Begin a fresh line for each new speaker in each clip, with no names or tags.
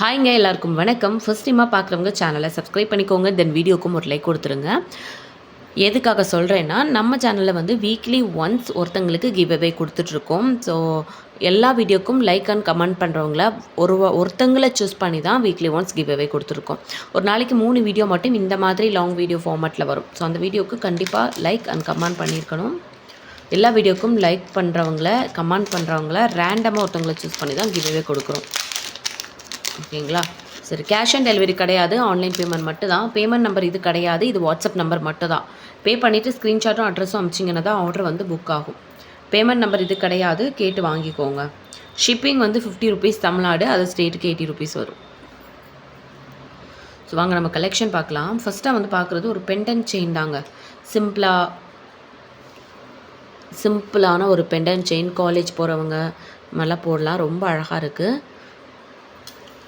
ஹாய்ங்க எல்லாருக்கும் வணக்கம். ஃபர்ஸ்ட் டைமாக பார்க்குறவங்க சேனலை சப்ஸ்கிரைப் பண்ணிக்கோங்க. தென் வீடியோக்கும் ஒரு லைக் கொடுத்துருங்க. எதுக்காக சொல்கிறேன்னா நம்ம சேனலில் வந்து வீக்லி ஒன்ஸ் ஒருத்தங்களுக்கு கிவ் அவே கொடுத்துட்ருக்கோம். ஸோ எல்லா வீடியோக்கும் லைக் அண்ட் கமெண்ட் பண்ணுறவங்கள ஒரு ஒருத்தங்களை சூஸ் பண்ணி தான் வீக்லி ஒன்ஸ் கிவ் அவே கொடுத்துருக்கோம். ஒரு நாளைக்கு மூணு வீடியோ மட்டும் இந்த மாதிரி லாங் வீடியோ ஃபார்மேட்டில் வரும். ஸோ அந்த வீடியோக்கு கண்டிப்பாக லைக் அண்ட் கமெண்ட் பண்ணியிருக்கணும். எல்லா வீடியோக்கும் லைக் பண்ணுறவங்கள கமெண்ட் பண்ணுறவங்கள ரேண்டமாக ஒருத்தவங்களை சூஸ் பண்ணி தான் கிவ் அவே கொடுக்குறோம். ஓகேங்களா? சரி கேஷ் ஆன் டெலிவரி கிடையாது. ஆன்லைன் பேமெண்ட் மட்டும் தான் பேமெண்ட் நம்பர் இது கிடையாது. இது வாட்ஸ்அப் நம்பர் மட்டும் தான் பே பண்ணிவிட்டு ஸ்க்ரீன்ஷாட்டும் அட்ரஸும் அமிச்சிங்கன்னா தான் ஆர்டர் வந்து புக் ஆகும். பேமெண்ட் நம்பர் இது கிடையாது. கேட்டு வாங்கிக்கோங்க. ஷிப்பிங் வந்து ஃபிஃப்டி ருபீஸ் தமிழ்நாடு அது ஸ்டேட்டுக்கு எயிட்டி ருபீஸ் வரும். ஸோ வாங்க நம்ம கலெக்ஷன் பார்க்கலாம். ஃபஸ்ட்டாக வந்து பார்க்குறது ஒரு பெண்டன் செயின் தாங்க. சிம்பிளாக சிம்பிளான ஒரு பெண்டன் செயின் காலேஜ் போகிறவங்க மாதிரிலாம் போடலாம். ரொம்ப அழகாக இருக்குது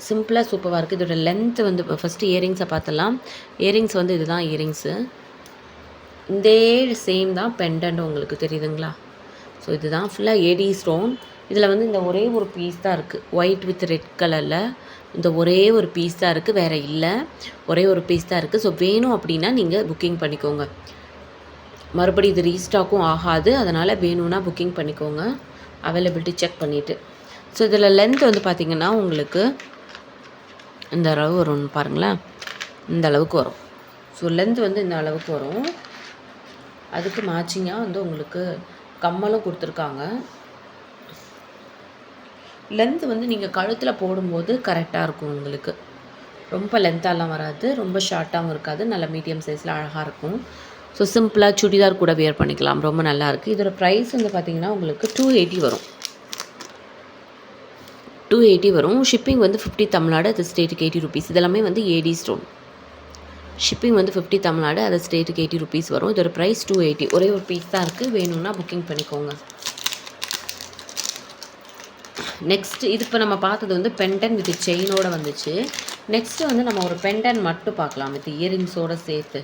சிம்பிளாக சூப்பராக இருக்குது இதோட லென்த் வந்து ஃபஸ்ட்டு இயரிங்ஸை பார்த்தலாம் இயரிங்ஸ் வந்து இதுதான் இயரிங்ஸு இதே சேம் தான் பெண்டன்ட் உங்களுக்கு தெரியுதுங்களா? ஸோ இதுதான் ஃபுல்லாக ஏடி ஸ்டோன் இதில் வந்து இந்த ஒரே ஒரு பீஸ் தான் இருக்குது ஒயிட் வித் ரெட் கலரில் இந்த ஒரே ஒரு பீஸ் தான் இருக்குது வேறு இல்லை. ஒரே ஒரு பீஸ் தான் இருக்குது ஸோ வேணும் அப்படின்னா நீங்கள் புக்கிங் பண்ணிக்கோங்க. மறுபடியும் இது ரீஸ்டாக்கும் ஆகாது. அதனால் வேணும்னா புக்கிங் பண்ணிக்கோங்க. அவைலபிலிட்டி செக் பண்ணிவிட்டு ஸோ இதில் லென்த் வந்து பார்த்திங்கன்னா உங்களுக்கு இந்த அளவு வரும்னு பாருங்களேன். இந்த அளவுக்கு வரும். ஸோ லென்த் வந்து இந்த அளவுக்கு வரும். அதுக்கு மேட்சிங்காக வந்து உங்களுக்கு கம்மலும் கொடுத்துருக்காங்க. லென்த் வந்து நீங்கள் கழுத்தில் போடும்போது கரெக்டாக இருக்கும் உங்களுக்கு. ரொம்ப லென்த்தாலாம் வராது. ரொம்ப ஷார்ட்டாகவும் இருக்காது. நல்ல மீடியம் சைஸில் அழகாக இருக்கும். ஸோ சிம்பிளாக சுடிதார் கூட வியர் பண்ணிக்கலாம். ரொம்ப நல்லாயிருக்கு இதோட ப்ரைஸ் வந்து பார்த்திங்கன்னா உங்களுக்கு டூ எயிட்டி வரும். டூ எயிட்டி வரும். ஷிப்பிங் வந்து ஃபிஃப்டி தமிழ்நாடு அது ஸ்டேட்டுக்கு எயிட்டி ருபீஸ் இதெல்லாமே வந்து ஏடி ஸ்டோன் ஷிப்பிங் வந்து ஃபிஃப்டி தமிழ்நாடு அது ஸ்டேட்டுக்கு எயிட்டி ருபீஸ் வரும். இதோட ப்ரைஸ் டூ எயிட்டி ஒரே ஒரு பீஸ் தான் இருக்குது வேணும்னா புக்கிங் பண்ணிக்கோங்க. நெக்ஸ்ட் இது இப்போ நம்ம பார்த்தது வந்து பெண்டன் வித் செயினோட வந்துச்சு. நெக்ஸ்ட்டு வந்து நம்ம ஒரு பென்டன் மட்டும் பார்க்கலாம். வித் இயரிங்ஸோடு சேர்த்து.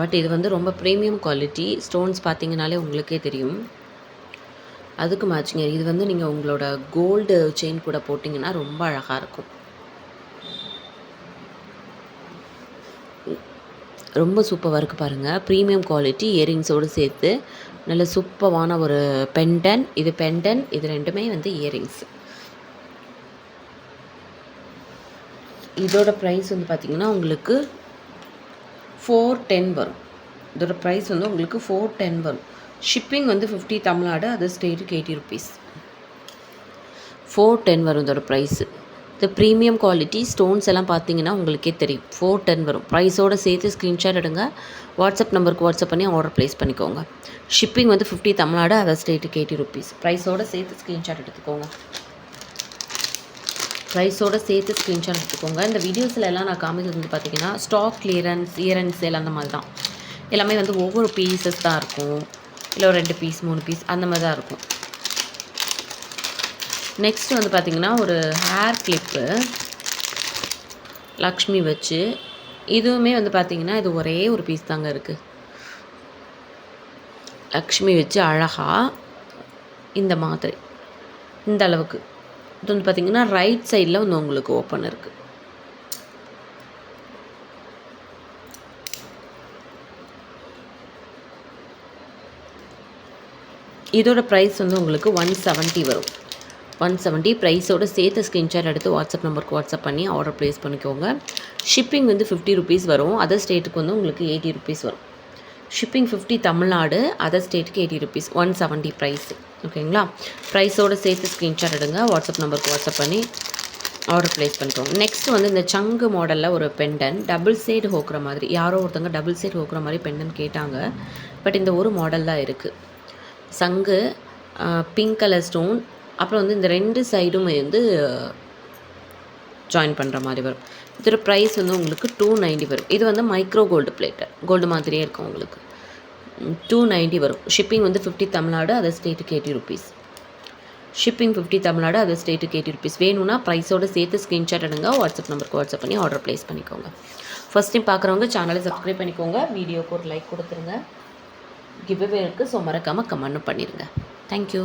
பட் இது வந்து ரொம்ப ப்ரீமியம் குவாலிட்டி ஸ்டோன்ஸ் பார்த்தீங்கனாலே உங்களுக்கே தெரியும். அதுக்கு மேட்சிங்க இது வந்து நீங்கள் உங்களோட கோல்டு செயின் கூட போட்டிங்கன்னா ரொம்ப அழகாக இருக்கும். ரொம்ப சூப்பராக இருக்குது பாருங்கள் ப்ரீமியம் குவாலிட்டி இயரிங்ஸோடு சேர்த்து நல்ல சூப்பரான ஒரு பெண்டன் இது பெண்டன் இது ரெண்டுமே வந்து இயரிங்ஸ் இதோட ப்ரைஸ் வந்து பார்த்திங்கன்னா உங்களுக்கு ஃபோர் டென் வரும். இதோட ப்ரைஸ் வந்து உங்களுக்கு ஃபோர் டென் வரும். ஷிப்பிங் வந்து ஃபிஃப்டி தமிழ்நாடு அது ஸ்டேட்டுக்கு எயிட்டி ருபீஸ் ஃபோர் டென் வரும் இதோட ப்ரைஸு இந்த ப்ரீமியம் குவாலிட்டி ஸ்டோன்ஸ் எல்லாம் பார்த்தீங்கன்னா உங்களுக்கே தெரியும். ஃபோர் டென் வரும். ப்ரைஸோடு சேர்த்து ஸ்க்ரீன்ஷாட் எடுங்க. வாட்ஸ்அப் நம்பருக்கு வாட்ஸ்அப் பண்ணி ஆர்டர் ப்ளேஸ் பண்ணிக்கோங்க. ஷிப்பிங் வந்து ஃபிஃப்டி தமிழ்நாடு அதர் ஸ்டேட்டுக்கு எயிட்டி ருபீஸ் ப்ரைஸோடு சேர்த்து ஸ்க்ரீன்ஷாட் எடுத்துக்கோங்க. ப்ரைஸோடு சேர்த்து ஸ்க்ரீன்ஷாட் எடுத்துக்கோங்க. இந்த வீடியோஸில் எல்லாம் நான் காமிக்கிறது வந்து பார்த்தீங்கன்னா ஸ்டாக் கிளியரன்ஸ் இயரன்ஸ் எல்லாம் அந்த மாதிரி தான் எல்லாமே வந்து ஒவ்வொரு பீசஸ் தான் இருக்கும். இல்லை ஒரு ரெண்டு பீஸ் மூணு பீஸ் அந்த மாதிரி தான் இருக்கும். நெக்ஸ்ட் வந்து பார்த்திங்கன்னா ஒரு ஹேர் கிளிப்பு லக்ஷ்மி வச்சு இதுவுமே வந்து பார்த்திங்கன்னா இது ஒரே ஒரு பீஸ் தாங்க இருக்குது லக்ஷ்மி வச்சு அழகாக இந்த மாதிரி இந்த அளவுக்கு. இது வந்து பார்த்திங்கன்னா ரைட் சைடில் வந்து உங்களுக்கு ஓப்பன் இருக்குது இதோட ப்ரைஸ் வந்து உங்களுக்கு ஒன் செவன்ட்டி வரும். ஒன் செவன்ட்டி ப்ரைஸோட சேர்த்து ஸ்க்ரீன்ஷாட் எடுத்து வாட்ஸ்அப் நம்பருக்கு வாட்ஸ்அப் பண்ணி ஆர்டர் ப்ளேஸ் பண்ணிக்கோங்க. ஷிப்பிங் வந்து ஃபிஃப்டி ருபீஸ் வரும். அதர் ஸ்டேட்டுக்கு வந்து உங்களுக்கு எயிட்டி ருபீஸ் வரும். ஷிப்பிங் ஃபிஃப்டி தமிழ்நாடு அதர் ஸ்டேட்டுக்கு eighty rupees one seventy price ஓகேங்களா? ப்ரைஸோடு சேர்த்து ஸ்க்ரீன்ஷாட் எடுங்க. வாட்ஸ்அப் நம்பருக்கு வாட்ஸ்அப் பண்ணி ஆர்டர் ப்ளேஸ் பண்ணிக்கோங்க. நெக்ஸ்ட் வந்து இந்த சங்கு மாடலில் ஒரு பெண்டன் டபுள் சைடு ஹோக்கிற மாதிரி. யாரோ ஒருத்தவங்க டபுள் சைடு ஹோக்கிற மாதிரி பெண்டன் கேட்டாங்க. பட் இந்த ஒரு மாடல் தான் இருக்குது சங்கு பிங்க் கலர் ஸ்டோன் அப்புறம் வந்து இந்த ரெண்டு சைடும் வந்து ஜாயின் பண்ணுற மாதிரி வரும். இதோட ப்ரைஸ் வந்து உங்களுக்கு டூ நைன்ட்டி வரும். இது வந்து மைக்ரோ கோல்டு பிளேட்டர் கோல்டு மாதிரியே இருக்கும் உங்களுக்கு. டூ நைன்ட்டி வரும். ஷிப்பிங் வந்து ஃபிஃப்டி தமிழ்நாடு அதர் ஸ்டேட்டுக்கு eighty rupees shipping fifty Tamil Nadu other ஸ்டேட்டுக்கு எயிட்டி ருபீஸ் வேணும்னா ப்ரைஸோடு சேர்த்து ஸ்க்ரீன்ஷாட் எடுங்க. வாட்ஸ்அப் நம்பருக்கு வாட்ஸ்அப் பண்ணி ஆர்டர் ப்ளேஸ் பண்ணிக்கோங்க. ஃபஸ்ட் டைம் பார்க்குறவங்க சேனலை சப்ஸ்கிரைப் பண்ணிக்கோங்க. வீடியோக்கு ஒரு லைக் கொடுத்துருங்க. கிவ்அவே இருக்குது ஸோ மறக்காமல் கமெண்ட்டும் பண்ணிடுங்க தேங்க்யூ